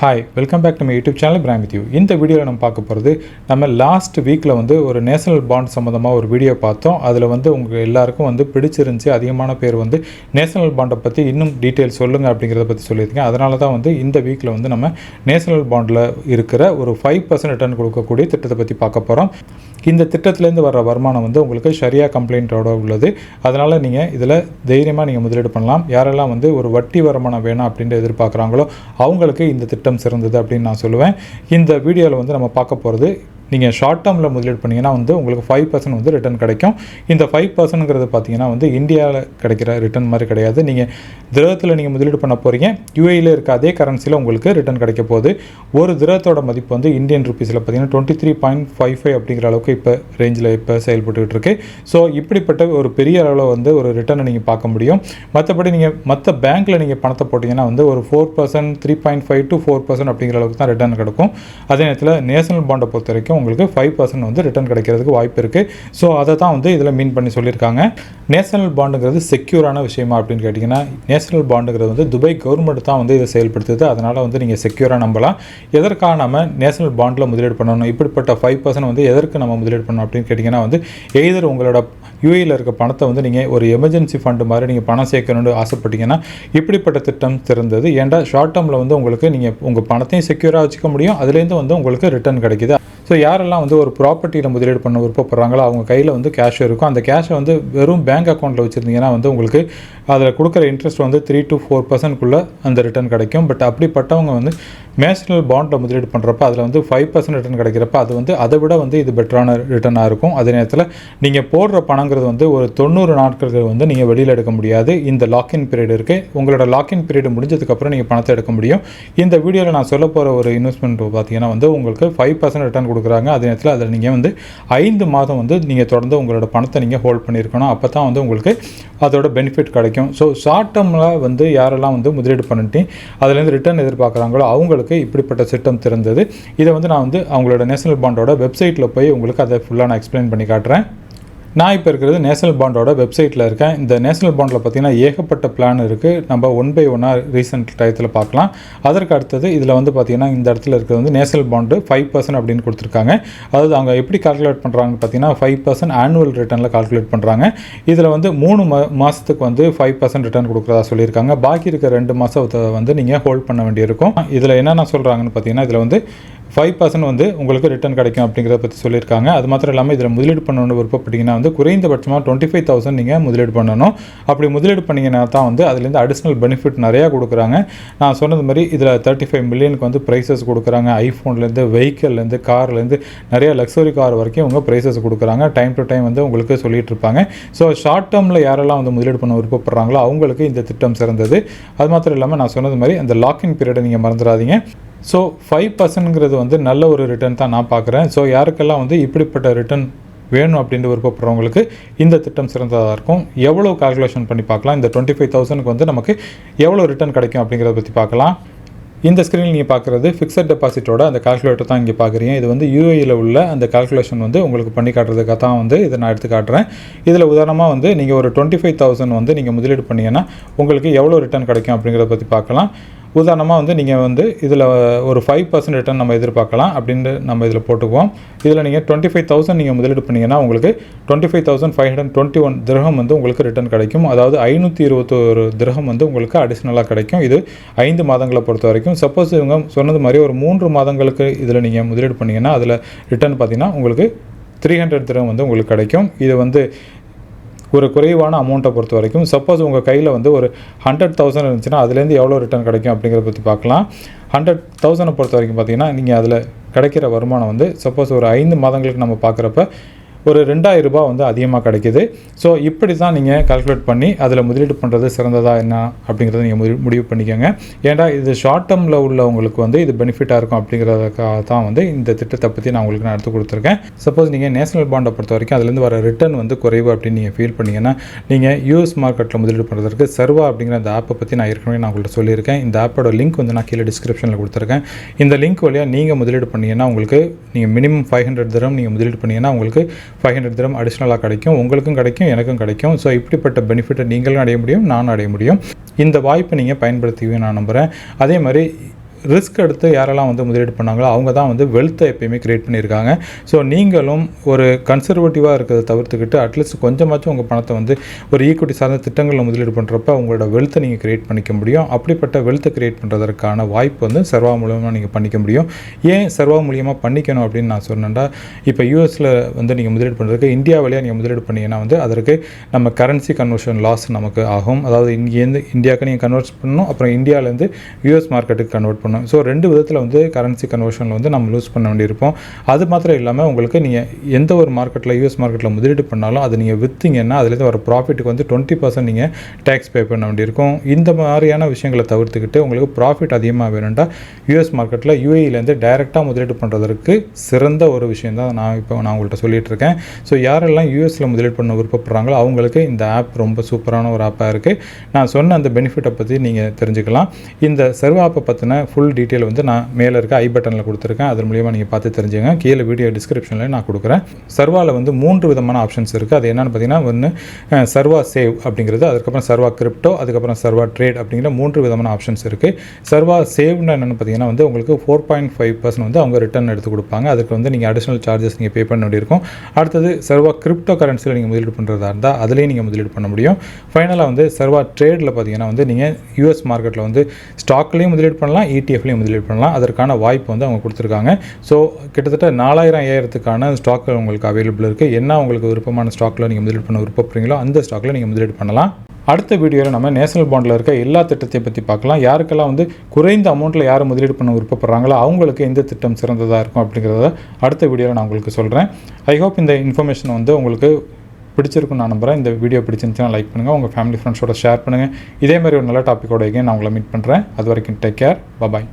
Hi welcome back நம்ம YouTube channel from with you இந்த வீடியோவில் நம்ம பார்க்க போகிறது நம்ம லாஸ்ட் வீக்கில் வந்து ஒரு நேஷனல் பாண்ட் சம்மந்தமாக ஒரு வீடியோ பார்த்தோம். அதில் வந்து உங்கள் எல்லாருக்கும் வந்து பிடிச்சிருந்துச்சி. அதிகமான பேர் வந்து நேஷனல் பாண்டை பற்றி இன்னும் டீட்டெயில் சொல்லுங்கள் அப்படிங்கிறத பற்றி சொல்லியிருக்கீங்க அதனால தான் வந்து இந்த வீக்கில் வந்து நம்ம நேஷனல் பாண்டில் இருக்கிற ஒரு ஃபைவ் பர்சன்ட் ரிட்டர்ன் கொடுக்கக்கூடிய திட்டத்தை பற்றி பார்க்க போகிறோம் இந்த திட்டத்திலேருந்து வர வருமானம் வந்து உங்களுக்கு சரியாக கம்ப்ளைண்ட்டோட உள்ளது. அதனால் நீங்கள் இதில் தைரியமாக நீங்கள் முதலீடு பண்ணலாம். யாரெல்லாம் வந்து ஒரு வட்டி வருமானம் வேணும் அப்படின்ட்டு எதிர்பார்க்குறாங்களோ அவங்களுக்கு இந்த திட்டம் சிறந்தது அப்படின்னு நான் சொல்லுவேன். இந்த வீடியோவில் வந்து நம்ம பார்க்க போகிறது நீங்கள் ஷார்ட் டேர்மில் முதலீடு பண்ணிங்கன்னா வந்து உங்களுக்கு ஃபைவ் பர்சன்ட் வந்து ரிட்டர்ன் கிடைக்கும். இந்த ஃபைவ் பர்சன்ட்ங்கிறது பார்த்தீங்கன்னா வந்து இந்தியாவில் கிடைக்கிற ரிட்டர்ன் மாதிரி கிடையாது. நீங்கள் திரவத்தில் நீங்கள் முதலீடு பண்ண போகிறீங்க யூஏயில் இருக்க அதே கரன்சியில் உங்களுக்கு ரிட்டர்ன் கிடைக்க போகுது. ஒரு திரவத்தோட மதிப்பு வந்து இந்தியன் ருபீஸில் பார்த்தீங்கன்னா twenty three point five five அப்படிங்கிற அளவுக்கு இப்போ ரேஞ்சில் இப்போ செயல்பட்டுக்கிட்டு இருக்கு. ஸோ இப்படிப்பட்ட ஒரு பெரிய அளவில் வந்து ஒரு ரிட்டர்னை நீங்கள் பார்க்க முடியும். மற்றபடி நீங்கள் மற்ற பேங்க்கில் நீங்கள் பணத்தை போட்டிங்கன்னா வந்து ஒரு four percent three point five to four percent அப்படிங்கிற அளவுக்கு தான் ரிட்டர்ன் கிடைக்கும். அதே நேரத்தில் நேஷனல் பாண்டை பொறுத்த வரைக்கும் உங்களுக்கு ஃபைவ் பர்சன்ட் வந்து ரிட்டர்ன் கிடைக்கிறதுக்கு வாய்ப்பு இருக்குது ஸோ அதை தான் வந்து இதில் மீன் பண்ணி சொல்லியிருக்காங்க. நேஷனல் பாண்டுங்கிறது செக்யூரான விஷயமா அப்படின்னு கேட்டிங்கன்னா நேஷனல் பாண்டுங்கிறது வந்து துபாய் கவர்மெண்ட் தான் வந்து இதை செயல்படுத்துது. அதனால் வந்து நீங்கள் செக்யூராக நம்பலாம். எதற்காக நம்ம நேஷனல் பாண்டில் முதலீடு பண்ணணும்? இப்படிப்பட்ட ஃபைவ் பர்சன்ட் வந்து எதற்கு நம்ம முதலீடு பண்ணணும் அப்படின்னு கேட்டிங்கன்னா வந்து எய்தர் உங்களோட யூஏயில் இருக்க பணத்தை வந்து நீங்கள் ஒரு எமர்ஜென்சி ஃபண்டு மாதிரி நீங்கள் பணம் சேர்க்கணும்னு ஆசைப்பட்டீங்கன்னா இப்படிப்பட்ட திட்டம் சிறந்தது ஏன்டா ஷார்ட் டேர்மில் வந்து உங்களுக்கு நீங்கள் உங்கள் பணத்தையும் செக்யூராக வச்சுக்க முடியும். அதுலேருந்து வந்து உங்களுக்கு ரிட்டர்ன் கிடைக்கிது. ஸோ யாரெல்லாம் வந்து ஒரு ப்ராப்பர்ட்டியில் முதலீடு பண்ண விருப்பப்படுறாங்களோ அவங்க கையில் வந்து கேஷ் இருக்கும். அந்த கேஷை வந்து வெறும் பேங்க் அக்கௌண்ட்டில் வச்சுருந்தீங்கன்னா வந்து உங்களுக்கு அதில் கொடுக்குற இன்ட்ரெஸ்ட் வந்து த்ரீ டு ஃபோர் பர்சன்ட்குள்ளே அந்த ரிட்டர்ன் கிடைக்கும். பட் அப்படிப்பட்டவங்க வந்து நேஷனல் பாண்டில் முதலீடு பண்ணுறப்ப அதில் வந்து ஃபைவ் பர்சன்ட் ரிட்டர்ன் கிடைக்கிறப்ப அது வந்து அதை விட வந்து இது பெட்டரான ரிட்டர்னாக இருக்கும். அதே நேரத்தில் நீங்கள் போடுற பணங்கிறது வந்து ஒரு தொண்ணூறு நாட்கள் வந்து நீங்கள் வெளியில் எடுக்க முடியாது. இந்த லாக்இன் பீரியட் இருக்குது உங்களோட லாக்இன் பீரியட் முடிஞ்சதுக்கப்புறம் நீங்கள் பணத்தை எடுக்க முடியும். இந்த வீடியோவில் நான் சொல்ல போகிற ஒரு இன்வெஸ்ட்மெண்ட் பார்த்தீங்கன்னா வந்து உங்களுக்கு ஃபைவ் பர்சன்ட் ரிட்டர்ன் கொடுக்குறாங்க. அதே நேரத்தில் அதில் நீங்கள் வந்து ஐந்து மாதம் வந்து நீங்கள் தொடர்ந்து உங்களோட பணத்தை நீங்கள் ஹோல்ட் பண்ணியிருக்கணும். அப்போ தான் வந்து உங்களுக்கு அதோட பெனிஃபிட் கிடைக்கும். ஸோ ஷார்ட் டேர்மில் வந்து யாரெல்லாம் வந்து முதலீடு பண்ணிட்டு அதுலேருந்து ரிட்டர்ன் எதிர்பார்க்குறாங்களோ அவங்களுக்கு இப்படிப்பட்ட திட்டம் திறந்தது. இதை வந்து நான் வந்து அவங்களோட நேஷனல் பாண்டோட வெப்சைட்டில் போய் உங்களுக்கு அதை ஃபுல்லாக நான் எக்ஸ்பிளைன் பண்ணி காட்டுறேன். நான் இப்போ இருக்கிறது நேஷனல் பாண்டோட வெப்சைட்டில் இருக்கேன். இந்த நேஷனல் பாண்டில் பார்த்தீங்கன்னா ஏகப்பட்ட பிளான் இருக்குது நம்ம ஒன் பை ஒன்னாக ரீசெண்ட் டயத்தில் பார்க்கலாம் அதற்கு அடுத்தது இதில் வந்து பார்த்தீங்கன்னா இந்த இடத்துல இருக்கிறது வந்து நேஷனல் பாண்டு ஃபைவ் பர்சன்ட் அப்படின்னு கொடுத்துருக்காங்க. அதாவது அவங்க எப்படி கால்குலேட் பண்ணுறாங்கன்னு பார்த்தீங்கன்னா ஃபைவ் பர்சன்ட் ஆனுவல் ரிட்டர்னில் கால்குலேட் பண்ணுறாங்க இதில் வந்து மூணு மா மாதத்துக்கு வந்து ஃபைவ் பர்சன்ட் ரிட்டர்ன் கொடுக்குறதா சொல்லியிருக்காங்க. பாக்கி இருக்க ரெண்டு மாதத்தை வந்து நீங்கள் ஹோல்ட் பண்ண வேண்டியிருக்கும். இதில் என்னென்ன சொல்கிறாங்கன்னு பார்த்தீங்கன்னா இதில் வந்து ஃபைவ் பர்சன்ட் வந்து உங்களுக்கு ரிட்டர்ன் கிடைக்கும் அப்படிங்கிறத பற்றி சொல்லியிருக்காங்க. அது மாத்திரம் இல்லாமல் இதில் முதலீடு பண்ணணும்னு விருப்பப்பட்டீங்கன்னா வந்து குறைந்தபட்சமாக டுவெண்ட்டி ஃபைவ் தௌசண்ட் நீங்கள் முதலீடு பண்ணணும். அப்படி முதலீடு பண்ணிங்கன்னா தான் வந்து அதுலேருந்து அடிஷ்னல் பெனிஃபிட் நிறையா கொடுக்குறாங்க. நான் சொன்னது மாதிரி இதில் தேர்ட்டி ஃபைவ் மில்லியனுக்கு வந்து ப்ரைஸஸ் கொடுக்குறாங்க. ஐஃபோன்லேருந்து வெஹிக்கல்லேருந்து கார்லேருந்து நிறைய லக்ஸரி கார் வரைக்கும் இவங்க ப்ரைஸஸ் கொடுக்குறாங்க. டைம் டு டைம் வந்து உங்களுக்கு சொல்லிட்டு இருப்பாங்க. ஸோ ஷார்ட் டேர்மில் யாரெல்லாம் வந்து முதலீடு பண்ண விருப்பப்படுறாங்களோ அவங்களுக்கு இந்த திட்டம் சிறந்தது. அது மாத்திரம் இல்லாமல் நான் சொன்னது மாதிரி அந்த லாக்இன் பீரியடை நீங்கள் மறந்துடாதீங்க. ஸோ ஃபைவ் பர்சன்ட்ங்கிறது வந்து நல்ல ஒரு ரிட்டர்ன் தான் நான் பார்க்குறேன். ஸோ யாருக்கெல்லாம் வந்து இப்படிப்பட்ட ரிட்டர்ன் வேணும் அப்படின்னு விருப்பப்படுறவங்களுக்கு இந்த திட்டம் சிறந்ததாக இருக்கும். எவ்வளோ கால்குலேஷன் பண்ணி பார்க்கலாம். இந்த டுவெண்ட்டி ஃபைவ் தௌசண்ட்க்கு வந்து நமக்கு எவ்வளோ ரிட்டர்ன் கிடைக்கும் அப்படிங்கிறத பற்றி பார்க்கலாம். இந்த ஸ்க்ரீனில் நீங்கள் பார்க்குறது ஃபிக்ஸட் டெபாசிட்டோட அந்த கால்குலேட்டர் தான் இங்கே பார்க்குறீங்க. இது வந்து யூஏயில் உள்ள அந்த கால்குலேஷன் வந்து உங்களுக்கு பண்ணி காட்டுறதுக்காக தான் வந்து இதை நான் எடுத்து காட்டுறேன். இதில் உதாரணமாக வந்து நீங்கள் ஒரு டுவெண்ட்டி ஃபைவ் தௌசண்ட் வந்து நீங்கள் முதலீடு பண்ணீங்கன்னா உங்களுக்கு எவ்வளோ ரிட்டர்ன் கிடைக்கும் அப்படிங்கிறத பற்றி பார்க்கலாம். உதாரணமாக வந்து நீங்கள் வந்து இதில் ஒரு ஃபைவ் பர்சன்ட் ரிட்டர்ன் நம்ம எதிர்பார்க்கலாம் அப்படின்னு நம்ம இதில் போட்டுக்குவோம். இதில் நீங்கள் டுவெண்ட்டி ஃபைவ் தௌசண்ட் நீங்கள் முதலீடு பண்ணிங்கன்னா உங்களுக்கு twenty five thousand five hundred twenty one திரகம் வந்து உங்களுக்கு ரிட்டர்ன் கிடைக்கும். அதாவது ஐநூற்றி இருபத்தோரு திரகம் வந்து உங்களுக்கு அடிஷ்னலாக கிடைக்கும். இது ஐந்து மாதங்களை பொறுத்த வரைக்கும். சப்போஸ் இவங்க சொன்னது மாதிரி ஒரு மூன்று மாதங்களுக்கு இதில் நீங்கள் முதலீடு பண்ணிங்கன்னா அதில் ரிட்டர்ன் பார்த்தீங்கன்னா உங்களுக்கு த்ரீ ஹண்ட்ரட் திரகம் வந்து உங்களுக்கு கிடைக்கும். இது வந்து ஒரு குறைவான அமௌண்ட்டை பொறுத்த வரைக்கும் சப்போஸ் உங்கள் கையில் வந்து ஒரு ஹண்ட்ரட் தௌசண்ட் இருந்துச்சுன்னா அதுலேருந்து எவ்வளோ ரிட்டர்ன் கிடைக்கும் அப்படிங்கிறத பற்றி பார்க்கலாம். ஹண்ட்ரட் தௌசண்டை பொறுத்த வரைக்கும் பார்த்தீங்கன்னா நீங்கள் அதில் கிடைக்கிற வருமானம் வந்து சப்போஸ் ஒரு ஐந்து மாதங்களுக்கு நம்ம பார்க்குறப்ப ஒரு ரெண்டாயிரம் ரூபாய் வந்து அதிகமாக கிடைக்கிது. ஸோ இப்படி தான் நீங்கள் கால்குலேட் பண்ணி அதில் முதலீடு பண்ணுறது சிறந்ததா என்ன அப்படிங்கிறத நீங்கள் முடிவு முடிவு பண்ணிக்கோங்க. ஏன்டா இது ஷார்ட் டேர்மில் உள்ளவங்களுக்கு வந்து இது பெனிஃபிட்டாக இருக்கும் அப்படிங்கிறதுக்காக தான் வந்து இந்த திட்டத்தை பற்றி நான் உங்களுக்கு நான் எடுத்து கொடுத்துருக்கேன். சப்போஸ் நீங்கள் நேஷனல் பாண்டை பொறுத்த வரைக்கும் அதுலேருந்து வர ரிட்டர்ன் வந்து குறைவு அப்படின்னு நீங்கள் ஃபீல் பண்ணீங்கன்னா நீங்கள் யூஎஸ் மார்க்கெட்டில் முதலீடு பண்ணுறதுக்கு சர்வா அப்படிங்கிற அந்த ஆப்பை பற்றி நான் ஏற்கனவே நான் உங்கள்கிட்ட சொல்லியிருக்கேன். இந்த ஆப்போட லிங்க் வந்து நான் கீழே டிஸ்கிரிப்ஷனில் கொடுத்துருக்கேன். இந்த லிங்க் வழியாக நீங்கள் முதலீடு பண்ணீங்கன்னா உங்களுக்கு நீங்கள் மினிமம் ஃபைவ் ஹண்ட்ரட் தரம் நீங்கள் முதலீடு பண்ணீங்கன்னா உங்களுக்கு ஃபைவ் ஹண்ட்ரட் திரம் அடிஷ்னலாக கிடைக்கும். உங்களுக்கும் கிடைக்கும் எனக்கும் கிடைக்கும். ஸோ இப்படிப்பட்ட பெனிஃபிட்டை நீங்களும் அடைய முடியும் நானும் அடைய முடியும். இந்த வாய்ப்பை நீங்கள் பயன்படுத்துவீங்க நான் நம்புகிறேன் அதே மாதிரி ரிஸ்க் எடுத்து யாரெல்லாம் வந்து முதலீடு பண்ணாங்களோ அவங்க தான் வந்து வெல்த்தை எப்பயுமே கிரியேட் பண்ணியிருக்காங்க. ஸோ நீங்களும் ஒரு கன்சர்வேட்டிவாக இருக்கிறத தவிர்த்துக்கிட்டு அட்லீஸ்ட் கொஞ்சமாச்சும் உங்கள் பணத்தை வந்து ஒரு ஈக்குவிட்டி சார்ந்த திட்டங்களில் முதலீடு பண்ணுறப்ப உங்களோட வெல்த்தை நீங்கள் க்ரியேட் பண்ணிக்க முடியும். அப்படிப்பட்ட வெல்த்தை க்ரியேட் பண்ணுறதற்கான வாய்ப்பு வந்து சர்வா மூலமாக நீங்கள் பண்ணிக்க முடியும். ஏன் சர்வா மூலியமாக பண்ணிக்கணும் அப்படின்னு நான் சொன்னேன்டா இப்போ யூஎஸில் வந்து நீங்கள் முதலீடு பண்ணுறதுக்கு இந்தியா வழியாக நீங்கள் முதலீடு பண்ணீங்கன்னா வந்து அதற்கு நம்ம கரன்சி கன்வர்ஷன் லாஸ் நமக்கு ஆகும். அதாவது இங்கேருந்து இந்தியாவுக்கு நீங்கள் கன்வெர்ட் பண்ணணும் அப்புறம் இந்தியாவிலேருந்து யூஎஸ் மார்க்கெட்டுக்கு கன்வெர்ட் பண்ணணும். ஸோ ரெண்டு விதத்தில் வந்து கரன்சி கன்வர்ஷனில் வந்து நம்ம லூஸ் பண்ண வேண்டியிருப்போம் அது மாத்திரம் இல்லாமல் உங்களுக்கு நீங்கள் எந்த ஒரு மார்க்கெட்டில் யூஎஸ் மார்க்கெட்டில் முதலீடு பண்ணாலும் அதை நீங்கள் விற்றீங்கன்னா அதுலேருந்து வர ப்ராஃபிட்டுக்கு வந்து டுவெண்ட்டி பர்சன்ட் நீங்கள் டேக்ஸ் பே பண்ண வேண்டியிருக்கும். இந்த மாதிரியான விஷயங்களை தவிர்த்துக்கிட்டு உங்களுக்கு ப்ராஃபிட் அதிகமாக வேணும்டா யூஎஸ் மார்க்கெட்டில் யூஏஇலேருந்து டைரெக்டாக முதலீடு பண்ணுறதற்கு சிறந்த ஒரு விஷயம் தான் நான் இப்போ நான் உங்கள்கிட்ட சொல்லிட்டு இருக்கேன். ஸோ யாரெல்லாம் யூஎஸில் முதலீடு பண்ண விருப்பப்படுறாங்களோ அவங்களுக்கு இந்த ஆப் ரொம்ப சூப்பரான ஒரு ஆப்பாக இருக்குது நான் சொன்ன அந்த பெனிஃபிட்டை பற்றி நீங்கள் தெரிஞ்சுக்கலாம். இந்த சர்வ ஆப்பை பற்றின ஃபுல் டீட்டெயில் வந்து நான் மேலே இருக்க ஐ பட்டனில் கொடுத்துருக்கேன். அதன் மூலியமாக நீங்கள் பார்த்து தெரிஞ்சுங்க. கீழே வீடியோ டிஸ்கிரிப்ஷனில் நான் கொடுக்குறேன். சர்வாவில் வந்து மூன்று விதமான ஆப்ஷன்ஸ் இருக்குது அது என்னென்னு பார்த்தீங்கன்னா ஒன்று சர்வா சேவ் அப்படிங்கிறது அதுக்கப்புறம் சர்வா கிரிப்டோ அதுக்கப்புறம் சர்வா ட்ரேட் அப்படிங்கிற மூன்று விதமான ஆப்ஷன்ஸ் இருக்குது சர்வா சேவ்னு என்னென்னு பார்த்தீங்கன்னா வந்து உங்களுக்கு ஃபோர் பாயிண்ட் ஃபைவ் பர்சன்ட் வந்து அவங்க ரிட்டர்ன் எடுத்து கொடுப்பாங்க. அதுக்கு வந்து நீங்கள் அடிஷனல் சார்ஜஸ் நீங்கள் பே பண்ண வேண்டியிருக்கும். அடுத்தது சர்வா கிரிப்டோ கரன்சியில் நீங்கள் முதலீடு பண்ணுறதா இருந்தால் அதுலேயும் நீங்கள் முதலீடு பண்ண முடியும். ஃபைனலாக வந்து சர்வா ட்ரேடில் பார்த்தீங்கன்னா வந்து நீங்கள் யூஎஸ் மார்க்கெட்டில் வந்து ஸ்டாக்லேயும் முதலீடு பண்ணலாம் இடிஎஃப்லேயும் முதலீடு பண்ணலாம். அதற்கான வாய்ப்பு வந்து அவங்க கொடுத்துருக்காங்க. ஸோ கிட்டத்தட்ட நாலாயிரம் ஐயாயிரத்துக்கான ஸ்டாக்கள் உங்களுக்கு அவைலபிள் இருக்குது என்ன உங்களுக்கு விருப்பமான ஸ்டாக்கில் நீங்கள் முதலீடு பண்ண விருப்பப்படுறீங்களோ அந்த ஸ்டாக்கில் நீங்கள் முதலீடு பண்ணலாம். அடுத்த வீடியோவில் நம்ம நேஷனல் பாண்டில் இருக்க எல்லா திட்டத்தையும் பற்றி பார்க்கலாம். யாருக்கெல்லாம் வந்து குறைந்த அமௌண்ட்டில் யார் முதலீடு பண்ண விருப்பப்படுறாங்களோ அவங்களுக்கு எந்த திட்டம் சிறந்ததாக இருக்கும் அப்படிங்கிறத அடுத்த வீடியோவில் நான் உங்களுக்கு சொல்கிறேன் ஐ ஹோப் இந்த இன்ஃபர்மேஷன் வந்து உங்களுக்கு பிடிச்சிருக்கும் நான் நம்புகிறேன் இந்த வீடியோ பிடிச்சிருந்துச்சுன்னா லைக் பண்ணுங்கள் உங்கள் ஃபேமிலி ஃப்ரெண்ட்ஸோட ஷேர் பண்ணுங்கள் இதே மாதிரி ஒரு நல்ல டாப்பிக்கோட எகைன் நான் உங்களை மீட் பண்ணுறேன் அது வரைக்கும் டேக் கேர் பபாய்